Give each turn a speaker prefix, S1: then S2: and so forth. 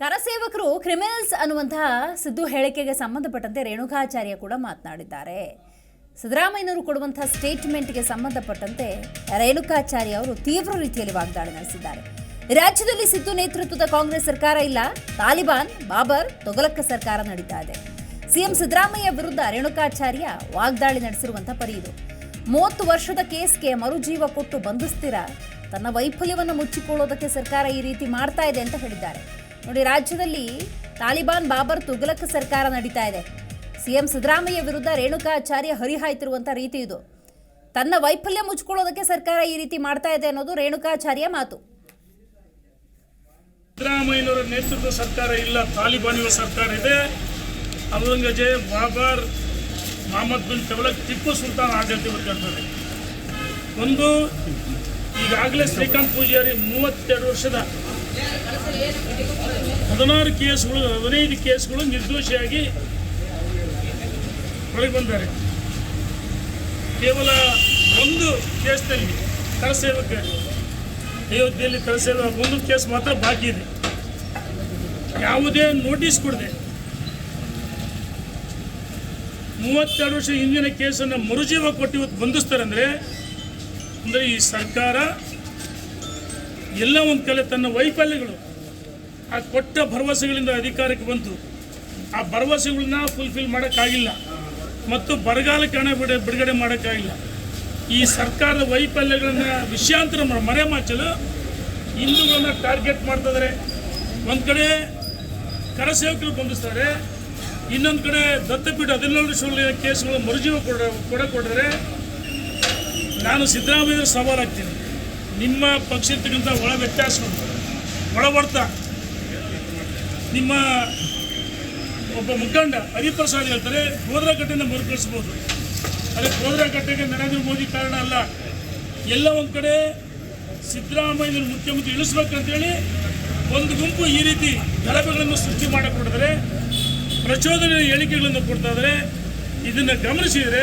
S1: ಕರಸೇವಕರು, criminals ಅನ್ನುವಂತಹ ಸಿದ್ದು ಹೇಳಿಕೆಗೆ ಸಂಬಂಧಪಟ್ಟಂತೆ ರೇಣುಕಾಚಾರ್ಯ ಕೂಡ ಮಾತನಾಡಿದ್ದಾರೆ. ಸಿದ್ದರಾಮಯ್ಯನವರು ಕೊಡುವಂತಹ ಸ್ಟೇಟ್ಮೆಂಟ್ಗೆ ಸಂಬಂಧಪಟ್ಟಂತೆ ರೇಣುಕಾಚಾರ್ಯ ಅವರು ತೀವ್ರ ರೀತಿಯಲ್ಲಿ ವಾಗ್ದಾಳಿ ನಡೆಸಿದ್ದಾರೆ. ರಾಜ್ಯದಲ್ಲಿ ಸಿದ್ದು ನೇತೃತ್ವದ ಕಾಂಗ್ರೆಸ್ ಸರ್ಕಾರ ಇಲ್ಲ. ತಾಲಿಬಾನ್, ಬಾಬರ್, ತೊಗಲಕ್ಕ ಸರ್ಕಾರ ನಡೀತಾ ಇದೆ. ಸಿಎಂ ಸಿದ್ದರಾಮಯ್ಯ ವಿರುದ್ಧ ರೇಣುಕಾಚಾರ್ಯ ವಾಗ್ದಾಳಿ ನಡೆಸಿರುವಂತಹ ಪರಿ ಇದು. ಮೂವತ್ತು ವರ್ಷದ ಕೇಸ್ಗೆ ಮರುಜೀವ ಕೊಟ್ಟು ಬಂಧಿಸ್ತೀರಾ? ತನ್ನ ವೈಫಲ್ಯವನ್ನು ಮುಚ್ಚಿಕೊಳ್ಳೋದಕ್ಕೆ ಸರ್ಕಾರ ಈ ರೀತಿ ಮಾಡ್ತಾ ಇದೆ ಅಂತ ಹೇಳಿದ್ದಾರೆ. ನೋಡಿ, ರಾಜ್ಯದಲ್ಲಿ ತಾಲಿಬಾನ್ ಬಾಬರ್ ತುಗಲಕ್ ಸರ್ಕಾರ ನಡೀತಾ ಇದೆ. ಸಿಎಂ ಸಿದ್ದರಾಮಯ್ಯ ವಿರುದ್ಧ ರೇಣುಕಾಚಾರ್ಯ ಹರಿಹಾಯ್ತಿರುವಂಥ ರೀತಿ ಇದು. ತನ್ನ ವೈಫಲ್ಯ ಮುಚ್ಕೊಳ್ಳೋದಕ್ಕೆ ಸರ್ಕಾರ ಈ ರೀತಿ ಮಾಡ್ತಾ ಇದೆ ಅನ್ನೋದು ರೇಣುಕಾಚಾರ್ಯ ಮಾತು.
S2: ಸಿದ್ದರಾಮಯ್ಯನವರ ನೇತೃತ್ವ ಸರ್ಕಾರ ಇಲ್ಲ, ತಾಲಿಬಾನಿಗಳ ಸರ್ಕಾರ ಇದೆ. ಔರಂಗಜೇಬ್, ಬಾಬರ್, ಮೊಹಮ್ಮದ್ ಬಿನ್ ತವಲಕ್, ಟಿಪ್ಪು ಸುಲ್ತಾನ್ ಆಡಳಿತ ಒಂದು ಈಗಾಗಲೇ ಶ್ರೀಕಾಂತ್ ಪೂಜಾರಿ ಮೂವತ್ತೆರಡು ವರ್ಷದ ಹದಿನಾರು ಕೇಸ್ಗಳು, ಹದಿನೈದು ಕೇಸ್ಗಳು ನಿರ್ದೋಷಿಯಾಗಿ ಹೊರಗೆ ಬಂದ್ದಾರೆ ಕೇವಲ ಒಂದು ಕೇಸ್ನಲ್ಲಿ ಕರಸೇವಕ ಅಯೋಧ್ಯೆಯಲ್ಲಿ ಕರೆಸಿರುವ ಒಂದು ಕೇಸ್ ಮಾತ್ರ ಬಾಕಿ ಇದೆ. ಯಾವುದೇ ನೋಟಿಸ್ ಕೊಡದೆ ಮೂವತ್ತೆರಡು ವರ್ಷ ಹಿಂದಿನ ಕೇಸನ್ನು ಮರುಜೀವ ಕೊಟ್ಟು ಇವತ್ತು ಬಂಧಿಸ್ತಾರೆ ಅಂದರೆ ಈ ಸರ್ಕಾರ ಎಲ್ಲ ಒಂದು ಕಲೆ ತನ್ನ ವೈಫಲ್ಯಗಳು, ಆ ಕೊಟ್ಟ ಭರವಸೆಗಳಿಂದ ಅಧಿಕಾರಕ್ಕೆ ಬಂತು. ಆ ಭರವಸೆಗಳನ್ನ ಫುಲ್ಫಿಲ್ ಮಾಡೋಕ್ಕಾಗಿಲ್ಲ. ಮತ್ತು ಬರಗಾಲಕ್ಕೆ ಹಣ ಬಿಡ, ಬಿಡುಗಡೆ ಮಾಡೋಕ್ಕಾಗಿಲ್ಲ. ಈ ಸರ್ಕಾರದ ವೈಫಲ್ಯಗಳನ್ನು ವಿಷಯಾಂತರ ಮರೆ ಮರೆಮಾಚಲು ಹಿಂದೂಗಳನ್ನ ಟಾರ್ಗೆಟ್ ಮಾಡ್ತಿದ್ದಾರೆ ಒಂದು ಕಡೆ ಕರಸೇವಕರು ಬಂಧಿಸ್ತಾರೆ. ಇನ್ನೊಂದು ಕಡೆ ದತ್ತಪೀಠ ಹದಿನೇಳು ಕೇಸ್ಗಳು ಮರುಜೀವ ಕೊಡ ಕೊಡ ಕೊಡಿದ್ರೆ ನಾನು ಸಿದ್ದರಾಮಯ್ಯ ಸವಾಲು ಹಾಕ್ತೀನಿ. ನಿಮ್ಮ ಪಕ್ಷಕ್ಕಿಂತ ಒಳ ವ್ಯತ್ಯಾಸ ಒಳ ಹೊಡ್ತ ನಿಮ್ಮ ಒಬ್ಬ ಮುಖಂಡ ಹರಿಪ್ರಸಾದ್ ಹೇಳ್ತಾರೆ ಗೋದ್ರಕಟ್ಟೆನ ಮರುಕಳಿಸ್ಬೋದು ಅದಕ್ಕೆ ಗೋದ್ರಕಟ್ಟೆಗೆ ನರೇಂದ್ರ ಮೋದಿ ಕಾರಣ ಅಲ್ಲ. ಎಲ್ಲ ಒಂದು ಕಡೆ ಸಿದ್ದರಾಮಯ್ಯನ ಮುಖ್ಯಮಂತ್ರಿ ಇಳಿಸ್ಬೇಕಂತೇಳಿ ಒಂದು ಗುಂಪು ಈ ರೀತಿ ಗಲಭೆಗಳನ್ನು ಸೃಷ್ಟಿ ಮಾಡಿಕೊಡಿದ್ರೆ ಪ್ರಚೋದನೆ ಹೇಳಿಕೆಗಳನ್ನು ಕೊಡ್ತಾ ಇದನ್ನು ಗಮನಿಸಿದರೆ